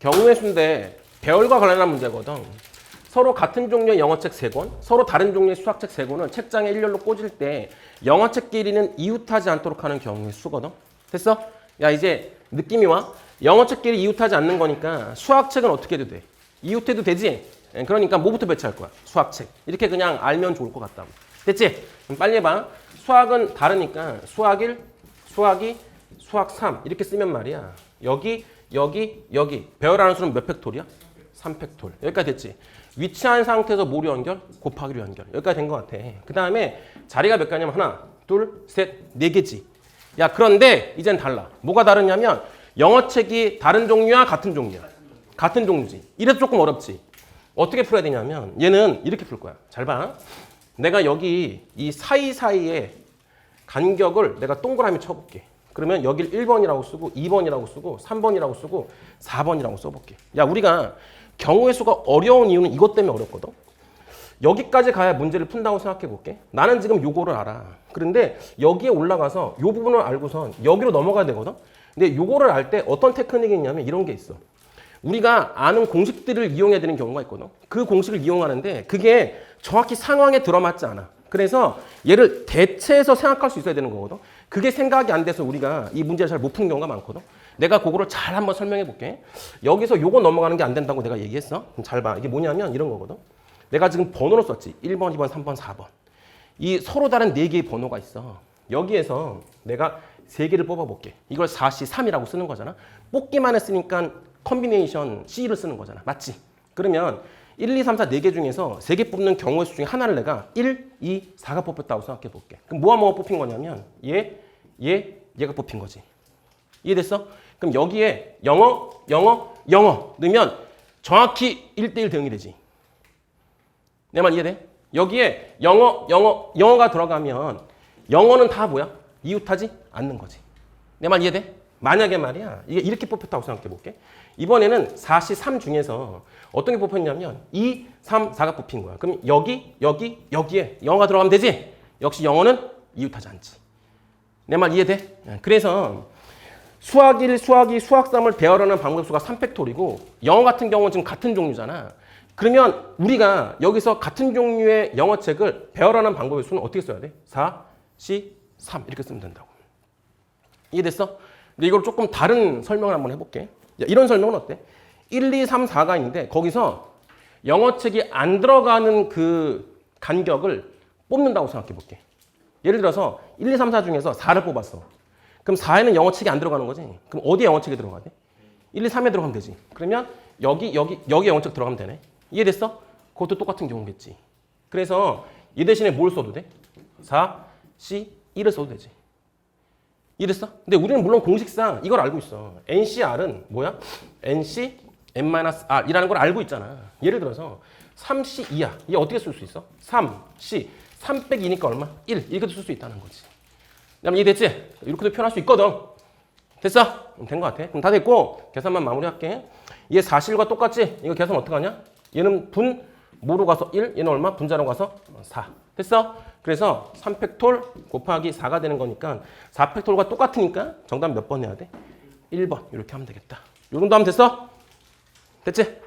경우의 수인데 배열과 관련한 문제거든. 서로 같은 종류의 영어책 3권, 서로 다른 종류의 수학책 3권을 책장에 일렬로 꽂을 때 영어책끼리는 이웃하지 않도록 하는 경우의 수거든. 됐어? 야 이제 느낌이 와. 영어책끼리 이웃하지 않는 거니까 수학책은 어떻게 해도 돼? 이웃해도 되지? 예, 그러니까 뭐부터 배치할 거야? 수학책. 이렇게 그냥 알면 좋을 것 같다. 됐지? 빨리 해봐. 수학은 다르니까 수학 1, 수학 2, 수학 3 이렇게 쓰면 말이야. 여기, 여기, 여기. 배열하는 수는 몇 팩토리야? 3팩토리. 여기까지 됐지? 위치한 상태에서 뭐로 연결? 곱하기로 연결. 여기까지 된 것 같아. 그 다음에 자리가 몇 개냐면 하나, 둘, 셋, 네 개지. 야, 그런데 이젠 달라. 뭐가 다르냐면 영어책이 다른 종류야, 같은 종류야? 같은 종류지. 이래도 조금 어렵지. 어떻게 풀어야 되냐면 얘는 이렇게 풀 거야. 잘 봐. 내가 여기 이 사이사이에 간격을 내가 동그라미 쳐볼게. 그러면 여길 1번이라고 쓰고 2번이라고 쓰고 3번이라고 쓰고 4번이라고 써볼게. 야 우리가 경우의 수가 어려운 이유는 이것 때문에 어렵거든. 여기까지 가야 문제를 푼다고 생각해 볼게. 나는 지금 요거를 알아. 그런데 여기에 올라가서 요 부분을 알고선 여기로 넘어가야 되거든. 근데 요거를 알 때 어떤 테크닉이 있냐면 이런 게 있어. 우리가 아는 공식들을 이용해야 되는 경우가 있거든. 그 공식을 이용하는데 그게 정확히 상황에 들어맞지 않아. 그래서 얘를 대체해서 생각할 수 있어야 되는 거거든. 그게 생각이 안 돼서 우리가 이 문제를 잘 못 푸는 경우가 많거든. 내가 그거를 잘 한번 설명해 볼게. 여기서 요거 넘어가는 게 안 된다고 내가 얘기했어. 잘 봐. 이게 뭐냐면 이런 거거든. 내가 지금 번호를 썼지. 1번, 2번, 3번, 4번. 이 서로 다른 네 개의 번호가 있어. 여기에서 내가 세 개를 뽑아 볼게. 이걸 4C 3이라고 쓰는 거잖아. 뽑기만 했으니까 컨비네이션 C를 쓰는 거잖아. 맞지? 그러면 1, 2, 3, 4, 4개 중에서 3개 뽑는 경우의 수 중에 하나를 내가 1, 2, 4가 뽑혔다고 생각해 볼게. 그럼 뭐가 뭐가 뽑힌 거냐면 얘, 얘, 얘가 뽑힌 거지. 이해됐어? 그럼 여기에 영어, 영어, 영어 넣으면 정확히 1대1 대응이 되지. 내 말 이해돼? 여기에 영어, 영어, 영어가 들어가면 영어는 다 뭐야? 이웃하지 않는 거지. 내 말 이해돼? 만약에 말이야. 이게 이렇게 뽑혔다고 생각해 볼게. 이번에는 4시 3 중에서 어떤 게 뽑혔냐면 2, 3, 4가 뽑힌 거야. 그럼 여기, 여기, 여기에 영어가 들어가면 되지? 역시 영어는 이웃하지 않지. 내 말 이해돼? 예, 그래서 수학 1, 수학 2, 수학 3을 배열하는 방법 수가 3팩토리고 영어 같은 경우는 지금 같은 종류잖아. 그러면 우리가 여기서 같은 종류의 영어책을 배열하는 방법의 수는 어떻게 써야 돼? 4, C, 3 이렇게 쓰면 된다고. 이해됐어? 근데 이걸 조금 다른 설명을 한번 해볼게. 야, 이런 설명은 어때? 1, 2, 3, 4가 있는데 거기서 영어책이 안 들어가는 그 간격을 뽑는다고 생각해 볼게. 예를 들어서 1, 2, 3, 4 중에서 4를 뽑았어. 그럼 4에는 영어책이 안 들어가는 거지. 그럼 어디에 영어책이 들어가야 돼? 1, 2, 3에 들어가면 되지. 그러면 여기, 여기, 여기 영어책 들어가면 되네. 이해됐어? 그것도 똑같은 경우겠지. 그래서 이 대신에 뭘 써도 돼? 4, C, 1을 써도 되지. 이랬어? 근데 우리는 물론 공식상 이걸 알고 있어. NCR은 뭐야? NC N-R이라는 걸 알고 있잖아. 예를 들어서 3C 2야. 이게 어떻게 쓸 수 있어? 3C 3 빼기 2니까 얼마? 1 이렇게도 쓸수 있다는 거지. 그럼 이해됐지? 이렇게도 표현할 수 있거든. 됐어? 된 것 같아. 그럼 다 됐고 계산만 마무리할게. 얘 사실과 똑같지? 이거 계산 어떻게 하냐? 얘는 분 뭐로 가서 1, 얘는 얼마? 분자로 가서 4. 됐어? 그래서 3팩톨 곱하기 4가 되는 거니까 4팩톨과 똑같으니까 정답 몇 번 해야 돼? 1번 이렇게 하면 되겠다. 요 정도 하면 됐어? 됐지?